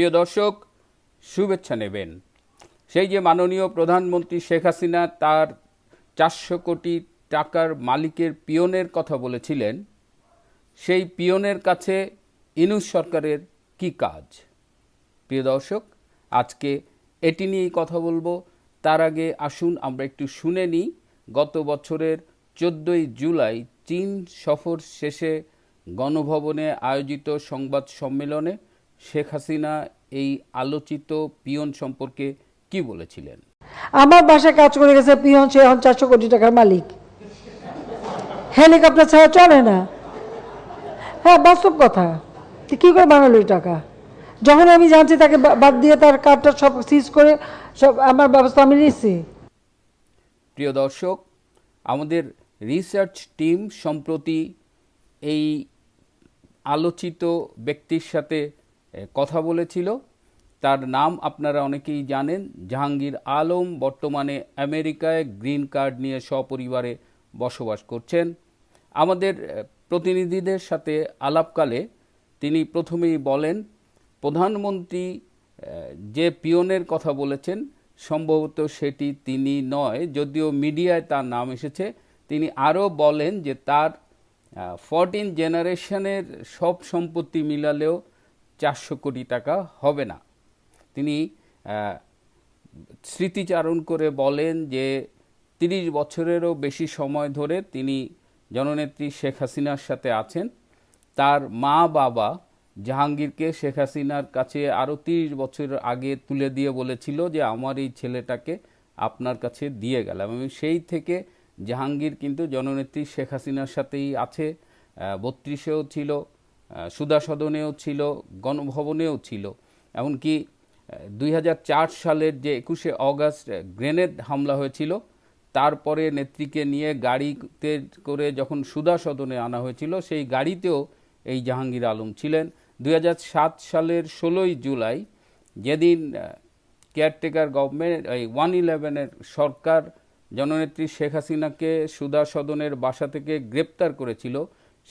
প্রিয় দর্শক, শুভেচ্ছা নেবেন। সেই যে মাননীয় প্রধানমন্ত্রী শেখ হাসিনা তার চারশো কোটি টাকার মালিকের পিয়নের কথা বলেছিলেন, সেই পিয়নের কাছে ইনুস সরকারের কি কাজ? প্রিয় দর্শক, আজকে এটি নিয়েই কথা বলব। তার আগে আসুন, আমরা একটু শুনে নিই, গত বছরের চোদ্দই জুলাই চীন সফর শেষে গণভবনে আয়োজিত সংবাদ সম্মেলনে শেখ হাসিনা এই আলোচিত পিয়ন সম্পর্কে কি বলেছিলেন? আমার বাসায় কাজ করে গেছে পিয়ন সে এখন চারশো কোটি টাকার মালিক। হেলিকপ্টার ছাড়া চলে না। হ্যাঁ বাস্তব কথা। কী করে বানালো এই টাকা? যখন আমি জানছি তাকে বাদ দিয়ে তার কার্ডটা সব সিজ করে সব আমার ব্যবস্থা আমি নিচ্ছি। প্রিয় দর্শক আমাদের রিসার্চ টিম সম্প্রতি এই আলোচিত ব্যক্তির সাথে কথা বলেছিল। তার নাম আপনারা অনেকেই জানেন, জাহাঙ্গীর আলম বর্তমানে আমেরিকায় গ্রিন কার্ড নিয়ে সপরিবারে বসবাস করছেন। আমাদের প্রতিনিধিদের সাথে আলাপকালে তিনি প্রথমেই বলেন, প্রধানমন্ত্রী যে পিয়নের কথা বলেছেন, সম্ভবত সেটি তিনি নয়, যদিও মিডিয়ায় তার নাম এসেছে। তিনি আরও বলেন যে তার ফরটিন জেনারেশনের সব সম্পত্তি মিলালেও চারশো কোটি টাকা হবে না। তিনি স্মৃতিচারণ করে বলেন যে, তিরিশ বছরেরও বেশি সময় ধরে তিনি জননেত্রী শেখ হাসিনার সাথে আছেন। তার মা বাবা জাহাঙ্গীরকে শেখ হাসিনার কাছে আরও তিরিশ বছর আগে তুলে দিয়ে বলেছিল যে, আমার এই ছেলেটাকে আপনার কাছে দিয়ে গেলাম। এবং সেই থেকে জাহাঙ্গীর কিন্তু জননেত্রী শেখ হাসিনার সাথেই আছে। বত্রিশেও ছিল। সুধা সদনেও ছিল, গণভবনেও ছিল। এমনকি দুই হাজার চার সালের যে একুশে অগাস্ট গ্রেনেড হামলা হয়েছিল, তারপরে নেত্রীকে নিয়ে গাড়িতে করে যখন সুধা সদনে আনা হয়েছিল, সেই গাড়িতেও এই জাহাঙ্গীর আলম ছিলেন। দু হাজার সাত সালের ষোলোই জুলাই, যেদিন কেয়ারটেকার গভর্নমেন্ট, এই ওয়ান ইলেভেনের সরকার, জননেত্রী শেখ হাসিনাকে সুধা সদনের বাসা থেকে গ্রেপ্তার করেছিল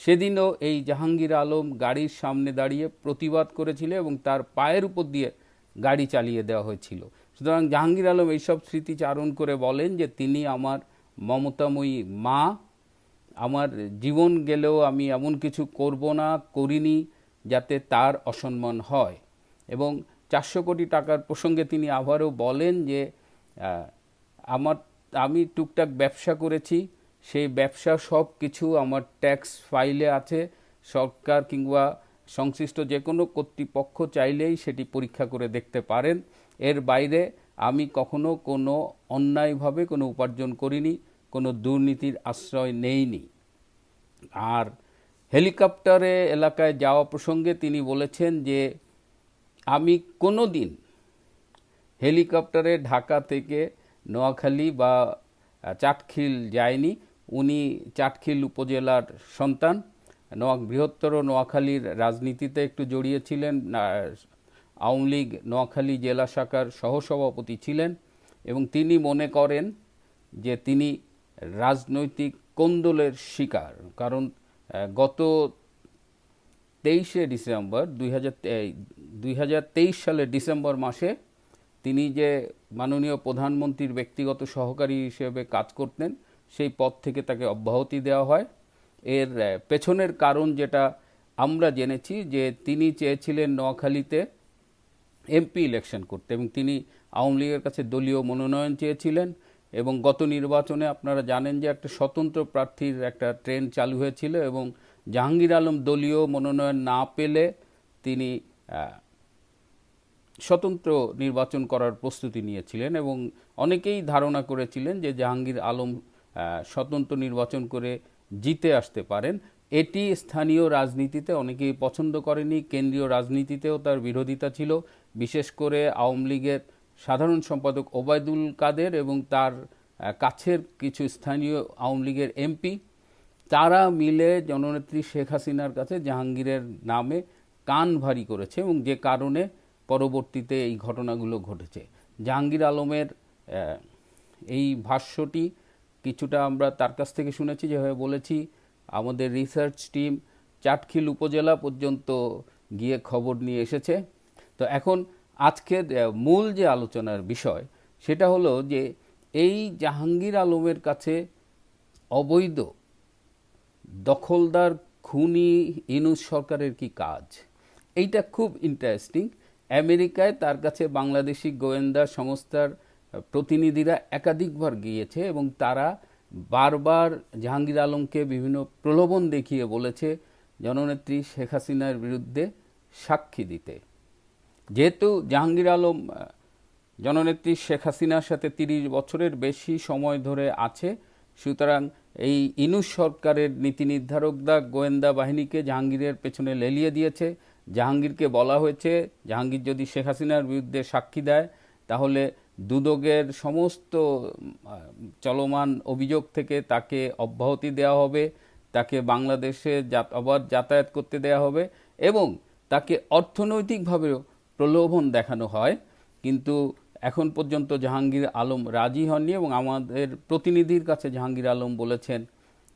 সেদিনও এই জাহাঙ্গীর আলম গাড়ির সামনে দাঁড়িয়ে প্রতিবাদ করেছিল এবং তার পায়ের উপর দিয়ে গাড়ি চালিয়ে দেওয়া হয়েছিল। সুতরাং জাহাঙ্গীর আলম এইসব স্মৃতিচারণ করে বলেন যে, তিনি আমার মমতাময়ী মা। আমার জীবন গেলেও আমি এমন কিছু করব না, করিনি, যাতে তার অসম্মান হয়। এবং চারশো কোটি টাকার প্রসঙ্গে তিনি আবারও বলেন যে আমার, আমি টুকটাক ব্যবসা করেছি সেই ব্যবসা সব কিছু আমার ট্যাক্স ফাইলে আছে। সরকার কিংবা সংশ্লিষ্ট যে কোনো কর্তৃপক্ষ চাইলেই সেটি পরীক্ষা করে দেখতে পারেন। এর বাইরে আমি কখনো কোনো অন্যায়ভাবে কোনো উপার্জন করিনি, কোনো দুর্নীতির আশ্রয় নেইনি। আর হেলিকপ্টারে এলাকায় যাওয়া প্রসঙ্গে তিনি বলেছেন যে, আমি কোনো দিন হেলিকপ্টারে ঢাকা থেকে নোয়াখালী বা চাটখিল যায়নি উনি চাটখিল উপজেলার সন্তান। নোয়া, বৃহত্তর নোয়াখালীর রাজনীতিতে একটু জড়িয়েছিলেন। আওয়ামী লীগ নোয়াখালী জেলা শাখার সহসভাপতি ছিলেন এবং তিনি মনে করেন যে তিনি রাজনৈতিক কোন্দলের শিকার। কারণ গত তেইশে ডিসেম্বর দুই হাজার সালের ডিসেম্বর মাসে তিনি যে মাননীয় প্রধানমন্ত্রীর ব্যক্তিগত সহকারী হিসেবে কাজ করতেন সেই পদ থেকে তাকে অব্যাহতি দেওয়া হয়। এর পেছনের কারণ যেটা আমরা জেনেছি যে তিনি চেয়েছিলেন নোয়াখালীতে এমপি ইলেকশন করতে এবং তিনি আওয়ামী লীগের কাছে দলীয় মনোনয়ন চেয়েছিলেন এবং গত নির্বাচনে আপনারা জানেন যে একটা স্বতন্ত্র প্রার্থীর একটা ট্রেন চালু হয়েছিল এবং জাহাঙ্গীর আলম দলীয় মনোনয়ন না পেলে তিনি স্বতন্ত্র নির্বাচন করার প্রস্তুতি নিয়েছিলেন এবং অনেকেই ধারণা করেছিলেন যে জাহাঙ্গীর আলম স্বতন্ত্র নির্বাচন করে জিতে আসতে পারেন। এটি স্থানীয় রাজনীতিতে অনেকেই পছন্দ করেনি, কেন্দ্রীয় রাজনীতিতেও তার বিরোধিতা ছিল। বিশেষ করে আওয়ামী লীগের সাধারণ সম্পাদক ওবায়দুল কাদের এবং তার কাছের কিছু স্থানীয় আওয়ামী লীগের এমপি, তারা মিলে জননেত্রী শেখ হাসিনার কাছে জাহাঙ্গীরের নামে কান ভারী করেছে এবং যে কারণে পরবর্তীতে এই ঘটনাগুলো ঘটেছে। জাহাঙ্গীর আলমের এই ভাষ্যটি কিছুটা আমরা তার কাছ থেকে শুনেছি যেভাবে বলেছি, আমাদের রিসার্চ টিম চাটখিল উপজেলা পর্যন্ত গিয়ে খবর নিয়ে এসেছে। তো এখন আজকের মূল যে আলোচনার বিষয় সেটা হলো যে এই জাহাঙ্গীর আলমের কাছে অবৈধ দখলদার খুনি ইনুস সরকারের কি কাজ? এইটা খুব ইন্টারেস্টিং আমেরিকায় তার কাছে বাংলাদেশি গোয়েন্দা সংস্থার প্রতিনিধিরা একাধিকবার গিয়েছে এবং তারা বারবার জাহাঙ্গীর আলমকে বিভিন্ন প্রলোভন দেখিয়ে বলেছে জননেত্রী শেখ হাসিনার বিরুদ্ধে সাক্ষী দিতে। যেহেতু জাহাঙ্গীর আলম জননেত্রী শেখ হাসিনার সাথে তিরিশ বছরের বেশি সময় ধরে আছে, সুতরাং এই ইনুস সরকারের নীতি নির্ধারকরা গোয়েন্দা বাহিনীকে জাহাঙ্গীরের পেছনে লেলিয়ে দিয়েছে। জাহাঙ্গীরকে বলা হয়েছে, জাহাঙ্গীর যদি শেখ হাসিনার বিরুদ্ধে সাক্ষী দেয়, তাহলে দুদকের সমস্ত চলমান অভিযোগ থেকে তাকে অব্যাহতি দেওয়া হবে, তাকে বাংলাদেশে আবার যাতায়াত করতে দেওয়া হবে এবং তাকে অর্থনৈতিকভাবেও প্রলোভন দেখানো হয়। কিন্তু এখন পর্যন্ত জাহাঙ্গীর আলম রাজি হননি এবং আমাদের প্রতিনিধির কাছে জাহাঙ্গীর আলম বলেছেন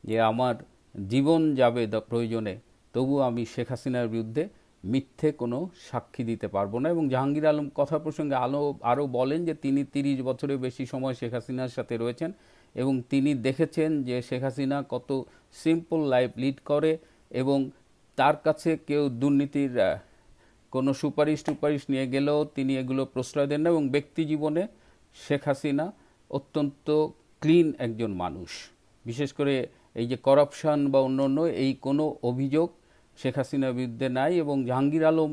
যে, আমার জীবন যাবে প্রয়োজনে। তবু আমি শেখ হাসিনার বিরুদ্ধে মিথ্যে কোনো সাক্ষী দিতে পারব না। এবং জাহাঙ্গীর আলম কথা প্রসঙ্গে আলো, আরও বলেন যে তিনি তিরিশ বছরের বেশি সময় শেখ হাসিনার সাথে রয়েছেন এবং তিনি দেখেছেন যে শেখ হাসিনা কত সিম্পল লাইফ লিড করে এবং তার কাছে কেউ দুর্নীতির কোনো সুপারিশ টুপারিশ নিয়ে গেলেও তিনি এগুলো প্রশ্রয় দেন না এবং ব্যক্তি জীবনে শেখ হাসিনা অত্যন্ত ক্লিন একজন মানুষ। বিশেষ করে এই যে করাপশন বা অন্যান্য এই কোনো অভিযোগ শেখ হাসিনার বিরুদ্ধে নাই এবং জাহাঙ্গীর আলম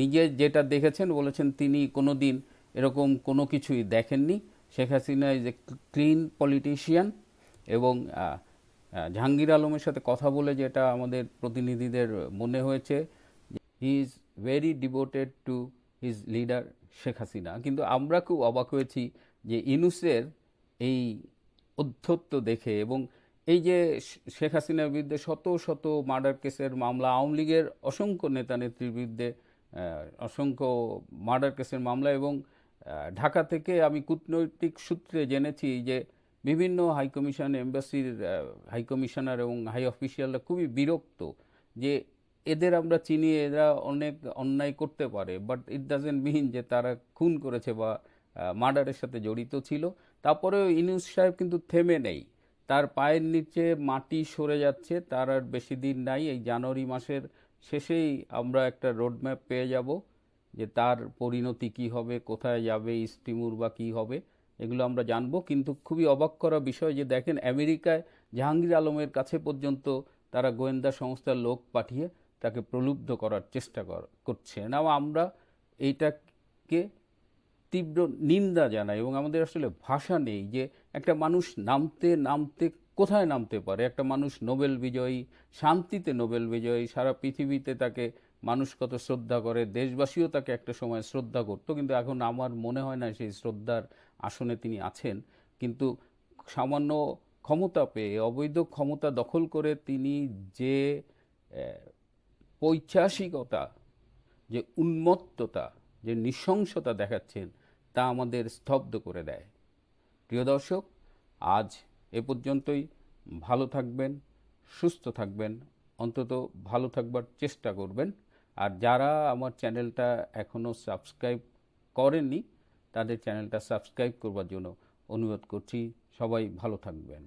নিজে যেটা দেখেছেন, বলেছেন তিনি কোনো দিন এরকম কোনো কিছুই দেখেননি। Sheikh Hasina is a clean politician এবং জাহাঙ্গীর আলমের সাথে কথা বলে যেটা আমাদের প্রতিনিধিদের মনে হয়েছে he is very devoted to his leader Sheikh Hasina. কিন্তু আমরা খুব অবাক হয়েছি যে ইনুসের এই অধ্যত্ব দেখে এবং এই যে শেখ হাসিনার বিরুদ্ধে শত শত মার্ডার কেসের মামলা, আওয়ামী লীগের অসংখ্য নেতা নেত্রীর বিরুদ্ধে অসংখ্য মার্ডার কেসের মামলা এবং ঢাকা থেকে আমি কূটনৈতিক সূত্রে জেনেছি যে বিভিন্ন হাইকমিশন এম্বাসির হাইকমিশনার এবং হাই অফিসিয়ালরা খুবই বিরক্ত যে এদের আমরা চিনি, এরা অনেক অন্যায় করতে পারে, বাট ইট ডাজেন্ট মিন যে তারা খুন করেছে বা মার্ডারের সাথে জড়িত ছিল। তারপরেও ইনুস সাহেব কিন্তু থেমে নেই। তার পায়ের নিচে মাটি সরে যাচ্ছে, তার আর বেশি দিন নাই। এই জানুয়ারি মাসের শেষেই আমরা একটা রোডম্যাপ পেয়ে যাব যে তার পরিণতি কি হবে, কোথায় যাবে ইস্তিমুর বা কি হবে, এগুলো আমরা জানব। কিন্তু খুবই অবাক করা বিষয় যে দেখেন, আমেরিকায় জাহাঙ্গীর আলমের কাছে পর্যন্ত তারা গোয়েন্দা সংস্থার লোক পাঠিয়ে তাকে প্রলুব্ধ করার চেষ্টা কর- করছে। না আমরা এইটাকে তীব্র নিন্দা জানাই এবং আমাদের আসলে ভাষা নেই যে একটা মানুষ নামতে নামতে, কোথায় নামতে পারে? একটা মানুষ নোবেল বিজয়ী, শান্তিতে নোবেল বিজয়ী, সারা পৃথিবীতে তাকে মানুষ কত শ্রদ্ধা করে, দেশবাসীও তাকে একটা সময় শ্রদ্ধা করতো, কিন্তু এখন আমার মনে হয় না সেই শ্রদ্ধার আসনে তিনি আছেন। কিন্তু সামান্য ক্ষমতা পেয়ে, অবৈধ ক্ষমতা দখল করে তিনি যে পৈশাসিকতা যে উন্মত্ততা, যে নৃশংসতা দেখাচ্ছেন, তা আমাদের স্তব্ধ করে দেয়। প্রিয় দর্শক, আজ এ পর্যন্তই। ভালো থাকবেন, সুস্থ থাকবেন, অন্তত ভালো থাকবার চেষ্টা করবেন। আর যারা আমার চ্যানেলটা এখনও সাবস্ক্রাইব করেননি, তাদের চ্যানেলটা সাবস্ক্রাইব করবার জন্য অনুরোধ করছি, সবাই ভালো থাকবেন।